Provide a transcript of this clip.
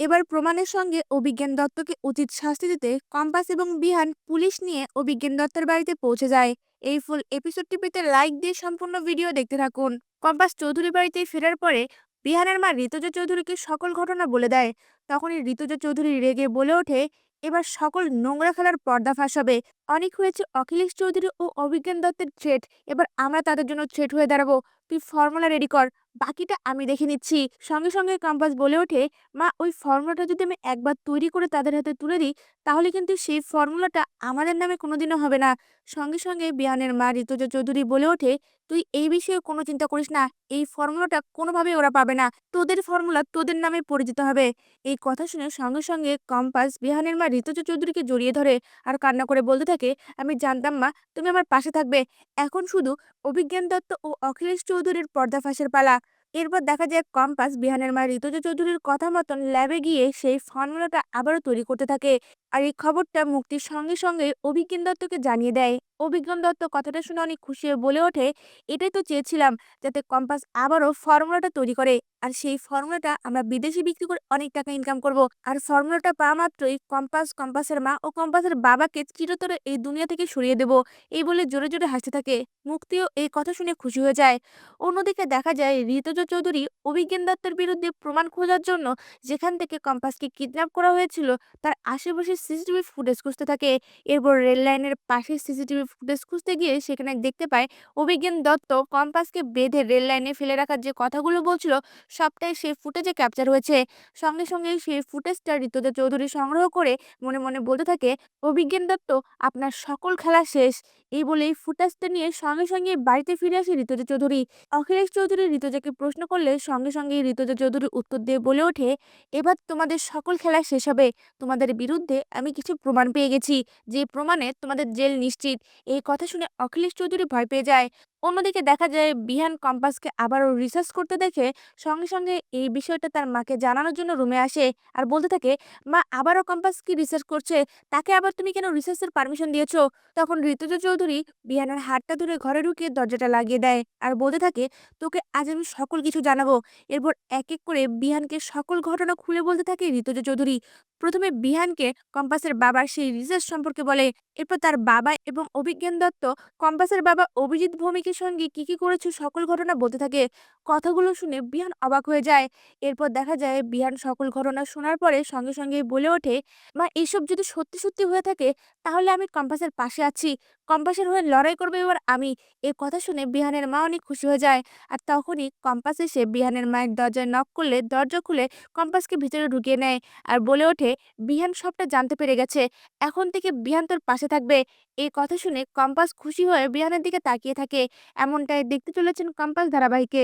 এবার প্রমাণের সঙ্গে অভিজ্ঞান দত্তকে উচিত শাস্তি দিতে কম্পাস এবং বিহান পুলিশ নিয়ে অভিজ্ঞান দত্তের বাড়িতে পৌঁছে যায়। এই ফুল এপিসোডটি পেতে লাইক দিয়ে সম্পূর্ণ ভিডিও দেখতে থাকুন। কম্পাস চৌধুরী বাড়িতে ফেরার পরে বিহানের মা ঋতুজা চৌধুরীকে সকল ঘটনা বলে দেয়। তখনই ঋতুজা চৌধুরী রেগে বলে ওঠে, এবার সকল নোংরা খেলার পর্দা ফাঁস হবে। অনেক হয়েছে অখিলেশ চৌধুরী ও অভিজ্ঞান দত্তের থ্রেট। এবার আমরা তাদের জন্য থ্রেট হয়ে দাঁড়াবো। তুই ফর্মুলা রেডি কর। বাকিটা আমি দেখে নিচ্ছি। সঙ্গে সঙ্গে কম্পাস বলে ওঠে, মা, ওই ফর্মুলাটা যদি আমি একবার তৈরি করে তাদের হাতে তুলে দিই, তাহলে কিন্তু সেই ফর্মুলাটা আমাদের নামে কোনোদিনও হবে না। সঙ্গে সঙ্গে বিহানের মা ঋতুজা চৌধুরী বলে ওঠে, তুই এই বিষয়ে কোনো চিন্তা করিস না। এই ফর্মুলাটা কোনোভাবেই ওরা পাবে না। তোদের ফর্মুলা তোদের নামে পরিচিত হবে। এই কথা শুনে সঙ্গে সঙ্গে কম্পাস বিহানের মা ঋতুজা চৌধুরীকে জড়িয়ে ধরে আর কান্না করে বলতে থাকে আমি জানতাম, মা, তুমি আমার পাশে থাকবে। এখন শুধু অভিজ্ঞান দত্ত ও অখিলেশ চৌধুরীর পর্দাফাঁসের পালা। এরপর দেখা যায়, কম্পাস, বিহানের মা ঋতুজা চৌধুরীর কথা মতন ল্যাবে গিয়ে সেই ফর্মুলাটা আবারও তৈরি করতে থাকে আর এই খবরটা মুক্তির সঙ্গে সঙ্গে অভিজ্ঞান দত্তকে জানিয়ে দেয়। অভিজ্ঞান দত্ত কথাটা শুনে অনেক খুশি হয়ে বলে ওঠে, এটাই তো চেয়েছিলাম যাতে কম্পাস আবারও ফর্মুলাটা তৈরি করে। আর সেই ফর্মুলাটা আমরা বিদেশে বিক্রি করে অনেক টাকা ইনকাম করব। আর ফর্মুলাটা পাওয়া মাত্রই কম্পাস কম্পাসের মা ও কম্পাসের বাবাকে চিরতরে এই দুনিয়া থেকে সরিয়ে দেব। এই বলে জোরে জোরে হাসতে থাকে। মুক্তিও এই কথা শুনে খুশি হয়ে যায়। অন্যদিকে দেখা যায় ঋতুজা চৌধুরী অভিজ্ঞান দত্তের বিরুদ্ধে প্রমাণ খোঁজার জন্য যেখান থেকে কম্পাসকে কিডন্যাপ করা হয়েছিল, তার আশেপাশে সিসিটিভি ফুটেজ খুঁজতে থাকে। এরপর রেল লাইনের পাশে সিসিটিভি ফুটেজ খুঁজতে গিয়ে সেখানে দেখতে পায়, অভিজ্ঞান দত্ত কম্পাসকে বেঁধে রেল লাইনে ফেলে রাখার যে কথাগুলো বলছিল সবটাই সেই ফুটেজে ক্যাপচার হয়েছে। সঙ্গে সঙ্গে সেই ফুটেজটা ঋতুদা চৌধুরী সংগ্রহ করে মনে মনে বলতে থাকে, অভিজ্ঞান দত্ত, আপনার সকল খেলা শেষ। এই বলে এই ফুটেজটা নিয়ে সঙ্গে সঙ্গে বাড়িতে ফিরে আসে ঋতুজা চৌধুরী। অখিলেশ চৌধুরী ঋতুজাকে প্রশ্ন করলে সঙ্গে সঙ্গে ঋতুজা চৌধুরী উত্তর দিয়ে বলে ওঠে, এবার তোমাদের সকল খেলা শেষ হবে। তোমাদের বিরুদ্ধে আমি কিছু প্রমাণ পেয়ে গেছি। যে প্রমাণে তোমাদের জেল নিশ্চিত। এই কথা শুনে অখিলেশ চৌধুরী ভয় পেয়ে যায়। অন্যদিকে দেখা যায়, বিহান কম্পাসকে আবারও রিসার্চ করতে দেখে সঙ্গে সঙ্গে এই বিষয়টা তার মাকে জানানোর জন্য রুমে আসে আর বলতে থাকে, মা, আবারও কম্পাস কি রিসার্চ করছে? তাকে আবার তুমি কেন রিসার্চের পারমিশন দিয়েছ? তখন ঋতুজা চৌধুরী বিহানার হাতটা ধরে ঘরে ঢুকিয়ে দরজাটা লাগিয়ে দেয় আর বলতে থাকে, তোকে আজ আমি সকল কিছু জানাব। এরপর এক এক করে বিহানকে সকল ঘটনা খুলে বলতে থাকে ঋতুজা চৌধুরী। প্রথমে বিহানকে কম্পাসের বাবার সেই রিসার্চ সম্পর্কে বলে এরপর তার বাবা এবং অভিজ্ঞান দত্ত, কম্পাসের বাবা অভিজিৎ ভৌমিকের সঙ্গে কি কি করেছে সকল ঘটনা বলতে থাকে। কথাগুলো শুনে বিহান অবাক হয়ে যায়। এরপর দেখা যায় বিহান সকল ঘটনা শোনার পরে সঙ্গে সঙ্গে বলে ওঠে, মা, এসব যদি সত্যি সত্যি হয়ে থাকে, তাহলে আমি কম্পাসের পাশে আছি। কম্পাসের হয়ে লড়াই করবে এবার আমি। এ কথা শুনে বিহানের মা অনেক খুশি হয়ে যায়। আর তখনই কম্পাস এসে বিহানের মায়ের দরজায় নক করলে দরজা খুলে কম্পাসকে ভিতরে ঢুকিয়ে নেয়। আর বলে ওঠে, বিহান সবটা জানতে পেরে গেছে। এখন থেকে বিহান তোর পাশে থাকবে। এই কথা শুনে কম্পাস খুশি হয়ে বিহানের দিকে তাকিয়ে থাকে। এমনটাই দেখতে চলেছেন কম্পাস ধারাবাহিকে।